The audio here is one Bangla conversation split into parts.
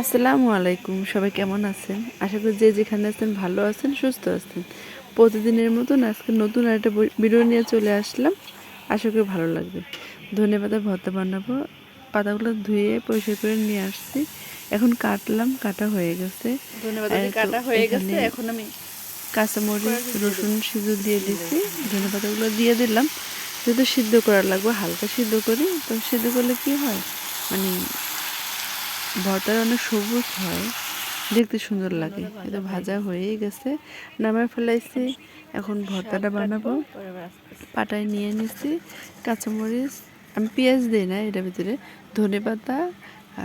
আসসালামু আলাইকুম সবাই কেমন আছেন? আশা করি যে যেখানে আছেন ভালো আছেন সুস্থ আছেন। প্রতিদিনের মতন আজকে নতুন একটা ভিডিও নিয়ে চলে আসলাম। আশা করি ভালো লাগবে। ধনে পাতা ভর্তা বানাবো। পাতাগুলো ধুয়ে পরিষ্কার করে নিয়ে আসছি। এখন কাটলাম কাটা হয়ে গেছে। কাটা হয়ে গেছে। এখন আমি কাঁচামরিচ রসুন সিদ্ধ দিয়ে দিছি। ধনে পাতাগুলো দিয়ে দিলাম। যেহেতু সিদ্ধ করা লাগবে হালকা সিদ্ধ করি তো সিদ্ধ করলে কি হয়? মানে ভর্তার অনেক সবুজ হয়, দেখতে সুন্দর লাগে। এটা ভাজা হয়েই গেছে। নামায় ফেলাইছি। এখন ভর্তাটা বানাবো। পাটায় নিয়ে নিছি। কাঁচামরিচ, আমি পেঁয়াজ দিই না এটার ভিতরে, ধনে পাতা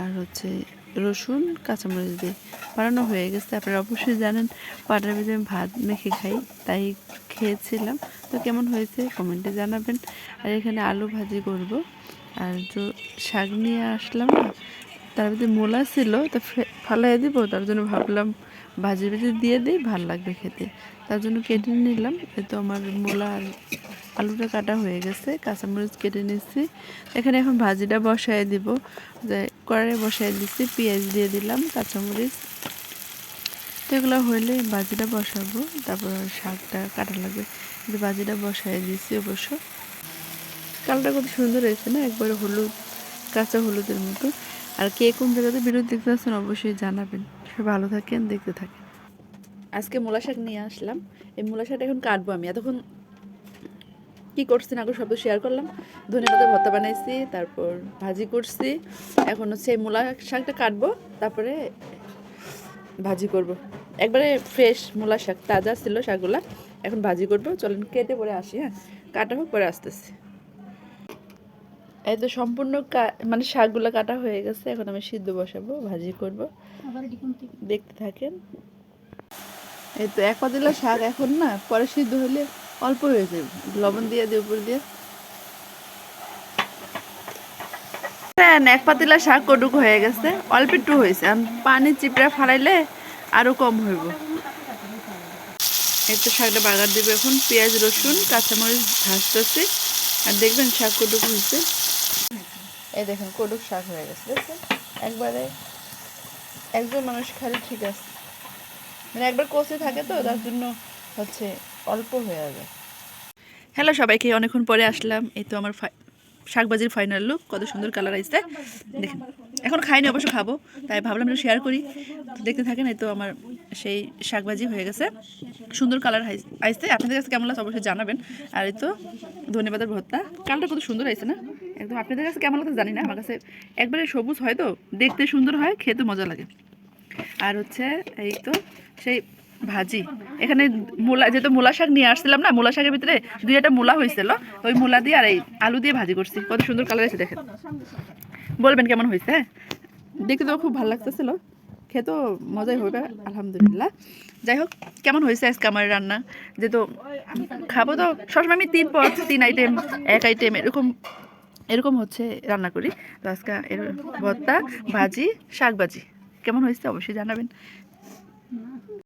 আর হচ্ছে রসুন, কাঁচামরিচ দিই। বানানো হয়ে গেছে। আপনারা অবশ্যই জানেন, পাটার ভিতরে আমি ভাত মেখে খাই, তাই খেয়েছিলাম। তো কেমন হয়েছে কমেন্টে জানাবেন। আর এখানে আলু ভাজি করব। আর তো শাক নিয়ে আসলাম না তার ভিতরে মোলা ছিল, তো ফালাই দিব, তার জন্য ভাবলাম ভাজির ভিতরে দিয়ে দিই, ভালো লাগবে খেতে। তার জন্য কেটে নিলাম তো আমার মোলা আলুটা কাটা হয়ে গেছে, কাঁচামরিচ কেটে নিচ্ছি এখানে এখন ভাজিটা বসায় দিব, যে কড়াই বসায় দিচ্ছি পেঁয়াজ দিয়ে দিলাম, কাঁচামরিচ। তো এগুলো হইলে ভাজিটা বসাবো, তারপর শাকটা কাটা লাগবে। যে ভাজিটা বসায় দিচ্ছি অবশ্য। কালটা কত সুন্দর হয়েছে না, একবারে হলুদ, কাঁচা হলুদের মতো। আর কে কোন জায়গাতে বিরোধ দেখতে পাচ্ছেন অবশ্যই জানাবেন। সবাই ভালো থাকেন, দেখতে থাকেন। আজকে মূলা শাক নিয়ে আসলাম। এই মূলা শাকটা এখন কাটবো আমি। এতক্ষণ কি করছি না সব শেয়ার করলাম। ধনে পাতা ভর্তা বানাইছি, তারপর ভাজি করছি। এখন হচ্ছে মূলা শাকটা কাটবো, তারপরে ভাজি করব। একবারে ফ্রেশ মূলা শাক, তাজা ছিল শাকগুলা। এখন ভাজি করব। চলেন কেটে পরে আসি হ্যাঁ? কাটা হোক, পরে আসতেছি। এই তো সম্পূর্ণ মানে শাকগুলো কাটা হয়ে গেছে এখন আমি সিদ্ধ বসাবো ভাজি করব। দেখতে থাকেন। এই তো এক পাতিলা শাক এখন না পরে সিদ্ধ হলে অল্প হয়ে যাবে। লবণ দিয়ে দিয়ে উপর দিয়ে। দেন, এক পাতিলা শাক কটুক হয়ে গেছে। অল্প একটু হয়েছে। আর পানি চিপড়া ফাড়াইলে আরও কম হইব। এই তো শাকটা বাগার দিবে এখন। পেঁয়াজ রসুন কাঁচামরিচ ভাজতেছি। আর দেখবেন শাক কটুক হয়েছে। এই দেখুন, কটুক শাক হয়ে গেছে, দেখছেন? একবারে একজন মানুষ খালি ঠিক আছে। মানে একবার কষে থাকে তো, তার জন্য হচ্ছে অল্প হয়ে যাবে হ্যালো সবাইকে, অনেকক্ষণ পরে আসলাম। এই তো আমার শাকবাজির ফাইনাল লুক কত সুন্দর কালার আসছে। দেখেন, এখন খাইনি, অবশ্য খাব, তাই ভাবলাম একটু শেয়ার করি। দেখতে থাকেন, এই তো আমার সেই শাকবাজি হয়ে গেছে। সুন্দর কালার আইসছে আপনাদের কাছে কেমন লাগছে অবশ্যই জানাবেন। আর এই তো ধন্যবাদের ভর্তা কালারটা কত সুন্দর হয়েছে না? একদম আপনাদের কাছে কেমন লাগছে জানি না, আমার কাছে একবারে সবুজ হয় তো, দেখতে সুন্দর হয়, খেতে মজা লাগে। আর হচ্ছে এই তো সেই ভাজি, এখানে মূলা, যেহেতু মূলা শাক নিয়ে আসছিলাম না, মূলা শাকের ভিতরে দুই একটা মূলা হয়েছিল, ওই মূলা দিয়ে আর এই আলু দিয়ে ভাজি করছি, কত সুন্দর কালার আছে দেখেন। বলবেন কেমন হয়েছে? হ্যাঁ দেখতে তো খুব ভালো লাগতেছিল, খেতেও মজাই হবে, আলহামদুলিল্লাহ। যাই হোক, কেমন হয়েছে আজকে আমার রান্না? যেহেতু খাব তো, সবসময় আমি তিন পদ, তিন আইটেম এক আইটেম এরকম এরকম হচ্ছে রান্না করি। তো আজকে এর ভর্তা, ভাজি শাক ভাজি কেমন হয়েছে অবশ্যই জানাবেন।